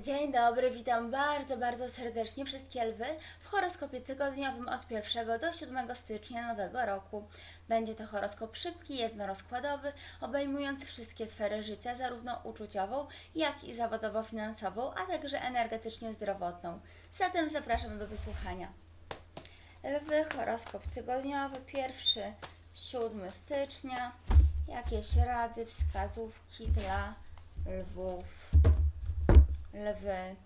Dzień dobry, witam bardzo, bardzo serdecznie wszystkie lwy w horoskopie tygodniowym od 1 do 7 stycznia nowego roku. Będzie to horoskop szybki, jednorozkładowy, obejmujący wszystkie sfery życia, zarówno uczuciową, jak i zawodowo-finansową, a także energetycznie-zdrowotną. Zatem zapraszam do wysłuchania. Lwy, horoskop tygodniowy, 1, 7 stycznia. Jakieś rady, wskazówki dla lwów lwy.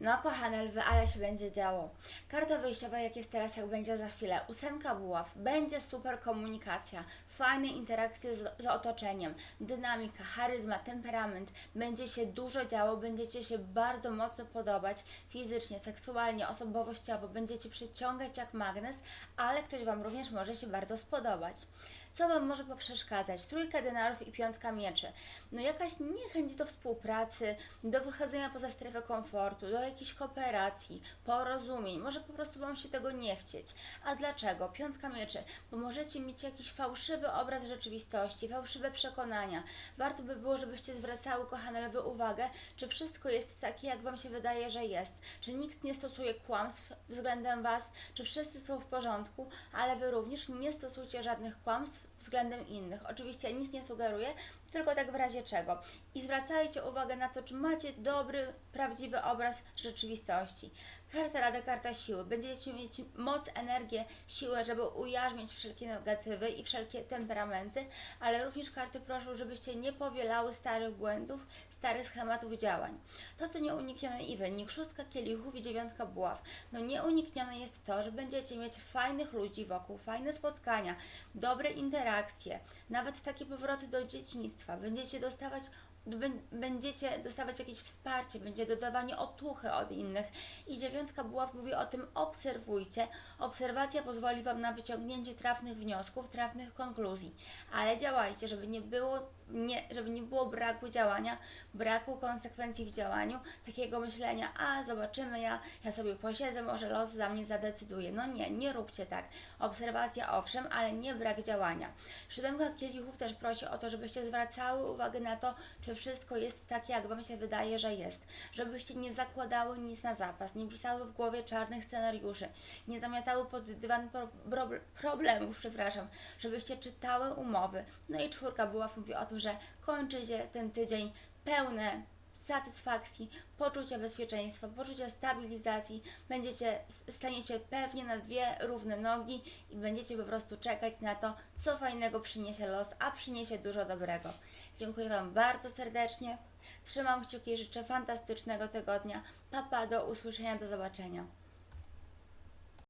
No, kochane lwy, ale się będzie działo. Karta wyjściowa, jak jest teraz, jak będzie za chwilę. Ósemka buław. Będzie super komunikacja, fajne interakcje z, z otoczeniem, dynamika, charyzma, temperament. Będzie się dużo działo, będziecie się bardzo mocno podobać fizycznie, seksualnie, osobowościowo. Będziecie przyciągać jak magnes, ale ktoś Wam również może się bardzo spodobać. Co Wam może poprzeszkadzać? Trójka denarów i piątka mieczy. No jakaś niechęć do współpracy, do wychodzenia poza strefę komfortu, do jakiejś kooperacji, porozumień. Może po prostu Wam się tego nie chcieć. A dlaczego? Piątka mieczy, bo możecie mieć jakiś fałszywy obraz rzeczywistości, fałszywe przekonania. Warto by było, żebyście zwracały, kochane lewy, uwagę, czy wszystko jest takie, jak Wam się wydaje, że jest. Czy nikt nie stosuje kłamstw względem Was, czy wszyscy są w porządku, ale Wy również nie stosujcie żadnych kłamstw względem innych. Oczywiście nic nie sugeruję, tylko tak w razie czego. I zwracajcie uwagę na to, czy macie dobry, prawdziwy obraz rzeczywistości. Karta Rada, karta siły. Będziecie mieć moc, energię, siłę, żeby ujarzmić wszelkie negatywy i wszelkie temperamenty, ale również karty proszą, żebyście nie powielały starych błędów, starych schematów działań. To, co nieuniknione i wynik, szóstka kielichów i dziewiątka buław. No nieuniknione jest to, że będziecie mieć fajnych ludzi wokół, fajne spotkania, dobre interakcje, nawet takie powroty do dzieciństwa. Będziecie dostawać Bę- będziecie dostawać jakieś wsparcie, będzie dodawanie otuchy od innych. I dziewiątka buław mówi o tym, obserwujcie. Obserwacja pozwoli Wam na wyciągnięcie trafnych wniosków, trafnych konkluzji. Ale działajcie, żeby nie było, nie, żeby nie było braku działania, braku konsekwencji w działaniu, takiego myślenia, a zobaczymy, ja, ja sobie posiedzę, może los za mnie zadecyduje. No nie, nie róbcie tak. Obserwacja owszem, ale nie brak działania. Siódemka kielichów też prosi o to, żebyście zwracały uwagę na to, czy wszystko jest tak, jak Wam się wydaje, że jest. Żebyście nie zakładały nic na zapas, nie pisały w głowie czarnych scenariuszy, nie zamiatały pod dywan pro, pro, problemów, przepraszam, żebyście czytały umowy. No i czwórka była mówi o tym, że kończycie ten tydzień pełne satysfakcji, poczucia bezpieczeństwa, poczucia stabilizacji, będziecie, staniecie pewnie na dwie równe nogi i będziecie po prostu czekać na to, co fajnego przyniesie los, a przyniesie dużo dobrego. Dziękuję Wam bardzo serdecznie. Trzymam kciuki życzę fantastycznego tygodnia. Papa, do usłyszenia, do zobaczenia.